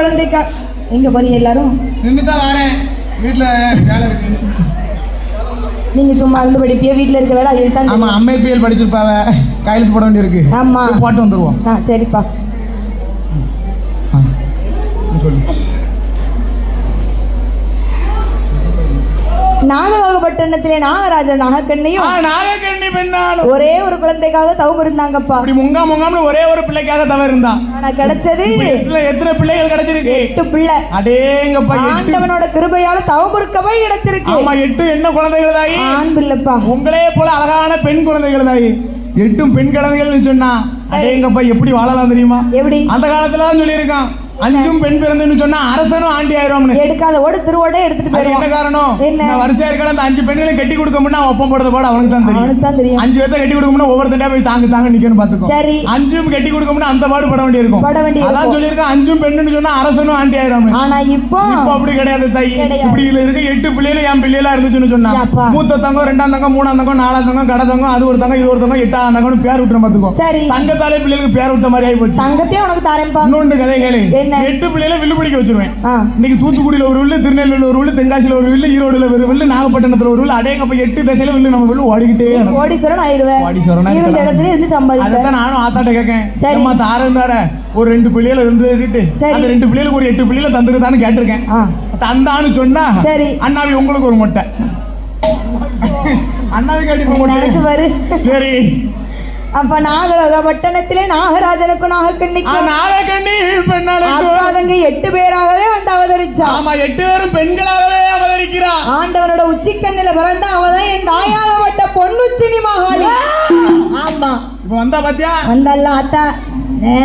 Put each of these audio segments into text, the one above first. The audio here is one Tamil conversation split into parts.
குழந்தைக்கா. எங்க போறீங்க எல்லாரும்? நின்று தான் வரேன். வீட்டில் வேலை இருக்கு. நீங்க சும்மா இருந்து படிப்பிய? வீட்ல இருக்க வேலை அது தான் ஆமாம் அம்மைப்பியல் படிச்சிருப்பாவ. கையெழுத்து போட வேண்டியிருக்கு. ஆமா. போட்டு வந்துருவோம். சரிப்பா. சொல்லு. நாகலோகப்பட்டினத்திலே நாகராஜன் நாகக்கண்ணையும் நாகக்கண்ணி பெண்ணாலும். ஒரே ஒரு குழந்தைக்காக தவம் இருந்தாங்கப்பா. அப்படி முங்கா முங்காம்னு ஒரே ஒரு பிள்ளைக்காக தவிர இருந்தா? ஆனா கிடைச்சது வீட்டுல எத்தனை பிள்ளைகள் கிடைச்சிருக்கு? எட்டு பிள்ளை. அடேங்கப்பா ஆண்டவனோட கிருபையால தவம் இருக்க போய் கிடைச்சிருக்கு. ஆமா எட்டு என்ன குழந்தைகள் தாயி ஆண் பிள்ளைப்பா. உங்களே போல அழகான பெண் குழந்தைகள் தாயி எட்டும் பெண் குழந்தைகள்னு சொன்னா அடேங்கப்பா எப்படி வாழலாம் தெரியுமா? எப்படி? அந்த காலத்துல சொல்லியிருக்கான். அஞ்சும் பெண் பிறந்துன்னு சொன்னா அரசனும் ஆண்டி ஆயிடும்னு எடுக்காத ஓடு திருவோட எடுத்துட்டு அது என்ன காரணம்? என்ன? வரிசையா இருக்க அந்த அஞ்சு பெண்களை கட்டி கொடுக்க முடியும் ஒப்பம் போடுறத போட அவனுக்கு தான் தெரியும். அவனுக்கு தான் தெரியும். அஞ்சு பேர்த்த கட்டி கொடுக்க முடியும் ஒவ்வொருத்தண்டா போய் தாங்க தாங்க நிக்கணும் பாத்துக்கோ சரி. அஞ்சும் கட்டி கொடுக்க முடியும் அந்த பாடு பட வேண்டியிருக்கும். பட வேண்டியிருக்கும். அதான் சொல்லியிருக்கான் அஞ்சும் பெண்ணுன்னு சொன்னா அரசனும் ஆண்டி ஆயிரும் ஆனா இப்போ இப்போ அப்படி கிடையாது தை. இப்படி இருக்க. எட்டு பிள்ளைகள் என் பிள்ளைகளா இருந்துச்சுன்னு சொன்னா. மூத்த தங்கம் ரெண்டாம் தங்கம் மூணாம் தங்கம் நாலாம் தங்கம் கடை தங்கம் அது ஒரு தங்கம் இது ஒரு தங்கம் எட்டாம் தங்கம்னு பேர் விட்டுற பாத்துக்கோ சரி. தங்கத்தாலே பிள்ளைகளுக்கு பேர் விட்ட மாதிரி ஆகி போச்சு தங்கத்தையும் உனக்கு தாரேன்ப்பா. இன்னொன்று கதை கேளு? எட்டு பிள்ளைகளை வில்லு பிடிக்க வச்சிருவேன். இன்னைக்கு தூத்துக்குடியில ஒரு வில்லு திருநெல்வேலியில் ஒரு வில்லு தென்காசியில ஒரு வில்லு ஈரோடுல ஒரு வில்லு நாகப்பட்டினத்துல ஒரு வில்லு அடேங்கப்ப எட்டு திசையில வில்லு நம்ம வில்லு ஓடிக்கிட்டே. கோடீஸ்வரன் ஆயிடுவேன் கோடீஸ்வரனா இருந்த. இடத்துல இருந்து அதைத்தான் நானும் ஆத்தாட்ட கேட்கேன் தாரம் தார ஒரு ரெண்டு பிள்ளைகளை இருந்துட்டு. அந்த ரெண்டு பிள்ளைகளுக்கு ஒரு எட்டு பிள்ளைகளை தந்துருதான்னு கேட்டிருக்கேன். தந்தான்னு சொன்னா சரி. அண்ணாவி உங்களுக்கு ஒரு மொட்டை. அண்ணாவி பாரு. சரி. அப்ப நாகலோக பட்டணத்திலே நாகராஜனுக்கும் ஆ, நாகக்கண்ணிக்கும் நாகக்கண்ணி பெண்ணாளுக்கும் அக்காதங்க எட்டு பேராகவே வந்து அவதரிச்சா. ஆமா எட்டு பேரும் பெண்களாகவே அவதரிக்கிறா. ஆண்டவனோட உச்சிக்கண்ணில பிறந்த அவதான் என் தாயாகப்பட்ட பொன்னுச்சினி மகாளி. ஆமா. இப்ப வந்தா பாத்தியா? வந்தல்ல அத்தா ஆ.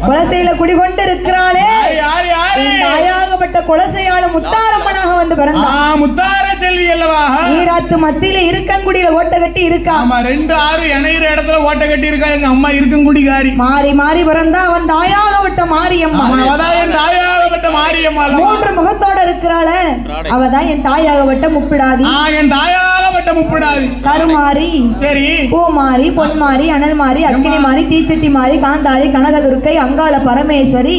குலசையில குடிகொண்டு இருக்கிறாளே யாரு, யாரு யாரு? என் தாயாகப்பட்ட குலசையாள முத்தாரம்மனாக வந்து பிறந்தா முத்தார செல்வி அல்லவா? ஈராத்து மத்தியில இருக்கங்குடியில ஓட்ட கட்டி இருக்கா? ஆமா ரெண்டு ஆறு இணையிற இடத்துல ஓட்ட கட்டி இருக்கா? எங்க அம்மா இருக்கும் குடிகாரி மாறி மாறி பிறந்தா அவன் தாயாகப்பட்ட மாரியம்மா. என் தாயாகப்பட்ட மூன்று முகத்தோட இருக்கிறாள. அவதான் என் தாயாகப்பட்ட முப்பிடாதி ஆ, என் தாயாகப்பட்ட முப்பிடாது கருமாரி சரி பூமாரி பொன்மாரி அனல் மாறி அக்கினி மாறி தீச்சட்டி மாறி காந்தாரி கனகதுர்க்கை அங்காள பரமேஸ்வரி.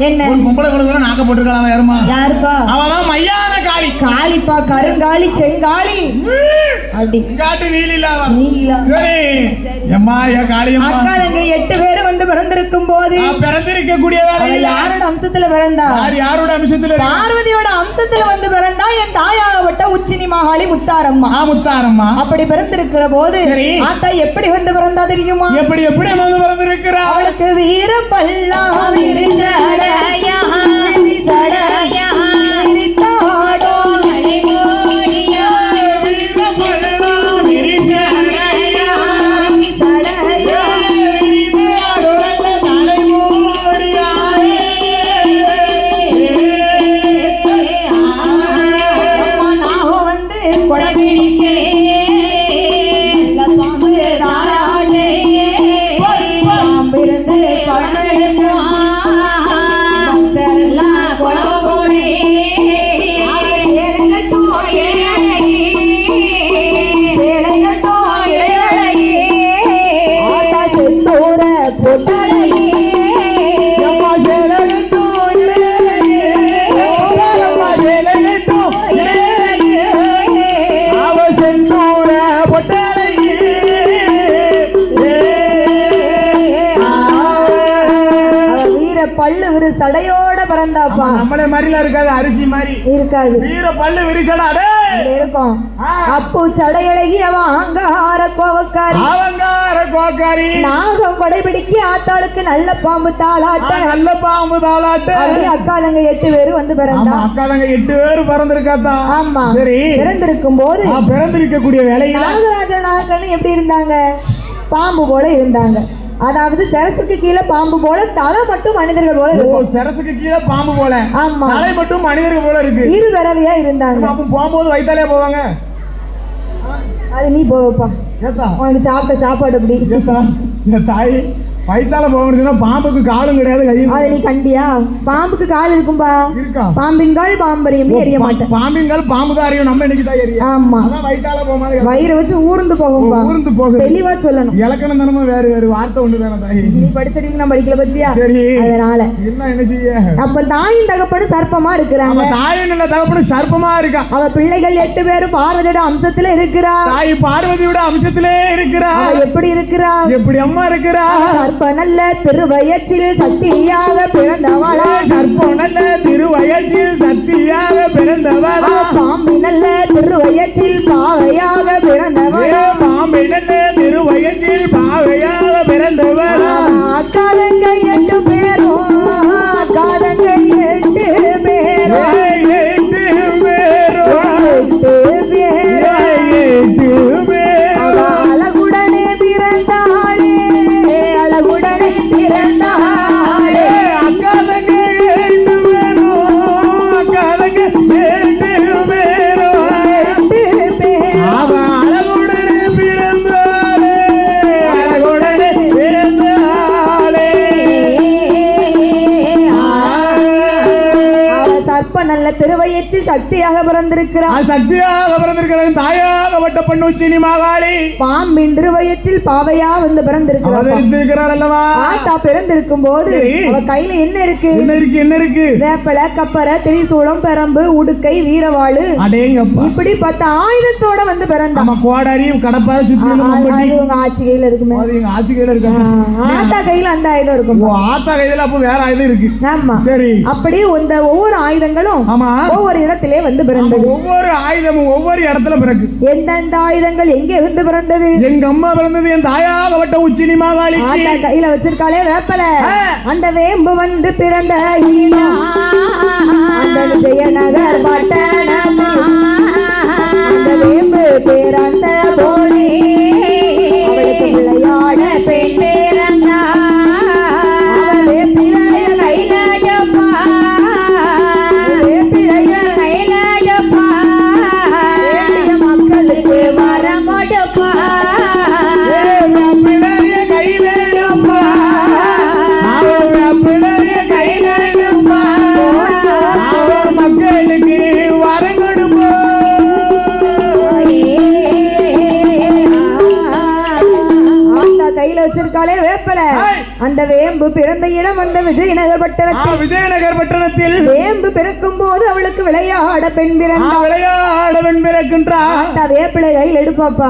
என்ன? ஒரு பொம்பளை குழந்தை நாக்க யாருமா யாருப்பா? அவதான் மையான காளி. காளிப்பா கருங்காளி செங்காளி. அப்படி காட்டு நீல் இல்லாம நீலா. சரி. எம்மா என் காளியம்மா. அக்கா தங்க எட்டு பேர் வந்து பிறந்திருக்கும் போது அவ வேலையில யாரோட அம்சத்துல பிறந்தா? யாரோட அம்சத்துல இருக்கா? பார்வதியோட அம்சத்துல வந்து பிறந்தா என் தாயாகப்பட்ட உச்சினி மகாளி முத்தாரம்மா. முத்தாரம்மா. அப்படி பிறந்திருக்கிற போது. ஆத்தா எப்படி வந்து பிறந்தா தெரியுமா? எப்படி எப்படி வந்து பிறந்திருக்கிறா? அவளுக்கு வீர பல்லா சடையா பொட்டழகி அம்மா பல்லு விரு சடையோட பிறந்தாப்பா நம்மளே மாதிரிலாம் இருக்காது அரிசி மாதிரி. இருக்காது. வீர பல்லு விரிச்சடா டே இதுல இருக்கும். அப்பு சடையழகி அவ அங்கார கோவக்காரி. அவங்கார கோக்காரி நாகம் கொடைபிடிக்க ஆத்தாளுக்கு நல்ல பாம்பு தாளாட்ட. நல்ல பாம்பு தாளாட்டு. அக்காலங்க எட்டு பேரும் வந்து பிறந்தா. அக்கா தங்க எட்டு பேர் பிறந்திருக்காத்தா. ஆமா சரி. பிறந்திருக்கும் போது நான் பிறந்திருக்கக்கூடிய வேலையில. நாகராஜன் நாகக்கண்ணு எப்படி இருந்தாங்க? பாம்பு போல இருந்தாங்க. அதாவது சரசுக்கு கீழே பாம்பு போல தலை மட்டும் மனிதர்கள் போல இருக்கும். சரசுக்கு கீழே பாம்பு போல. ஆமா. தலை மட்டும் மனிதர்கள் போல இருக்கு. இரு விரவியா இருந்தாங்க. அப்ப போகும்போது வயித்தாலே போவாங்க. அது நீ போவப்பா உனக்கு சாப்பிட்ட சாப்பாடு அப்படி தாய் வயித்தால போகணும்னு சொன்னா பாம்புக்கு காலும் கிடையாது கையும் அதை நீ கண்டியா? பாம்புக்கு கால் இருக்கும்பா. இருக்கா? பாம்பின் கால் பாம்பரியும் எரிய மாட்டேன். பாம்பின்கள் பாம்பு தான் அறியும் நம்ம இன்னைக்கு தான் எரியும் ஆமா. அதான் வயித்தால போகும்போது வயிறை வச்சு ஊர்ந்து போகும்பா. ஊர்ந்து போகுது. தெளிவா சொல்லணும். இலக்கணம் தானமா வேறு வேறு வார்த்தை ஒண்ணு தானே தாயி. நீ படிச்சடிக்கு நான் படிக்கல பத்தியா? சரி. அதனால. என்ன என்ன செய்ய? அப்ப தாயின் தகப்பனும் சர்ப்பமா இருக்கிறாங்க. அவன் தாயின் நல்ல தகப்பனும் சர்ப்பமா இருக்கான் அவ பிள்ளைகள் எட்டு பேரும் பார்வதியோட அம்சத்துல இருக்கிறா. தாய் பார்வதியோட அம்சத்திலே இருக்கிறா. அவ எப்படி இருக்கிறா? எப்படி அம்மா இருக்கிறா? நல்ல திருவயத்தில் சக்தியாக பிறந்தவளா? கற்பம் நல்ல திருவயத்தில் சக்தியாக பிறந்தவளா? பாம்பு நல்ல திருவயத்தில் பாவையாக பிறந்தவளா? பாம்பை நல்ல திருவயத்தில் பாவையாக சக்தியாக பிறந்திருக்கிறார். சக்தியாக பிறந்திருக்கிறது தாயாக வட்ட பண்ணு உச்சினி மகாளி பாம்பின் திருவயத்தில் பாவையா வந்து பிறந்திருக்கிறார். அல்லவா? ஆத்தா பிறந்திருக்கும் போது. அவ கையில என்ன இருக்கு? என்ன இருக்கு என்ன இருக்கு? வேப்பலை கப்பரை திரிசூலம் பெரம்பு உடுக்கை வீரவாளு இப்படி பத்து ஆயுதத்தோட வந்து பிறந்தா. நம்ம கோடாரி கடப்பார சுத்தி உங்க ஆட்சி கையில இருக்குமே. அது எங்க ஆட்சி கையில ஆ, இருக்காங்க ஆத்தா கையில அந்த ஆயுதம் இருக்கும். ஆத்தா கையில அப்போ வேற ஆயுதம் இருக்கு. ஆமா. சரி. அப்படி இந்த ஒவ்வொரு ஆயுதங்களும் ஆமா. ஒவ்வொரு இடத்திலே வந்து நம்ம பிறந்தது ஒவ்வொரு ஆயுதமும் ஒவ்வொரு இடத்துல பிறகு எந்தெந்த ஆயுதங்கள் எங்க இருந்து பிறந்தது? எங்க அம்மா பிறந்தது என் தாயாக வட்ட உச்சினி ஆத்தா கையில வச்சிருக்காளே வேப்பல. அந்த வேம்பு வந்து பிறந்த அந்த விஜயநகர் பட்டணத்தில் அந்த வேம்பு பிறந்த போதே கையில வச்சிருக்காளே வேப்பல. அந்த வேம்பு பிறந்த இடம் அந்த விஜயநகர் பட்டணத்தில். விஜயநகர் பட்டணத்தில். வேம்பு பிறக்கும் போது அவளுக்கு விளையாட பெண் பிறந்தா விளையாடவன் பிறக்கின்றான் ஆத்தா வேப்பிலை கையில் எடுப்பாப்பா.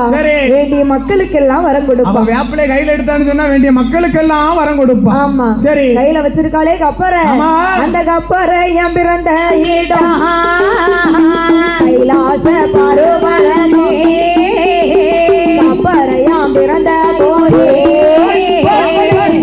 வேண்டிய மக்களுக்கெல்லாம் வரம் கொடுப்பா. வேப்பிலை கையில எடுத்தான்னு சொன்னா வேண்டிய மக்களுக்கெல்லாம் வரம் கொடுப்பான் ஆமா. சரி. கையில வச்சிருக்காளே கப்பரை ஆமா. அந்த கப்பரை என் பிறந்த இடம். கைலாச பருவனே கப்பரையாம் பிறந்த பெண்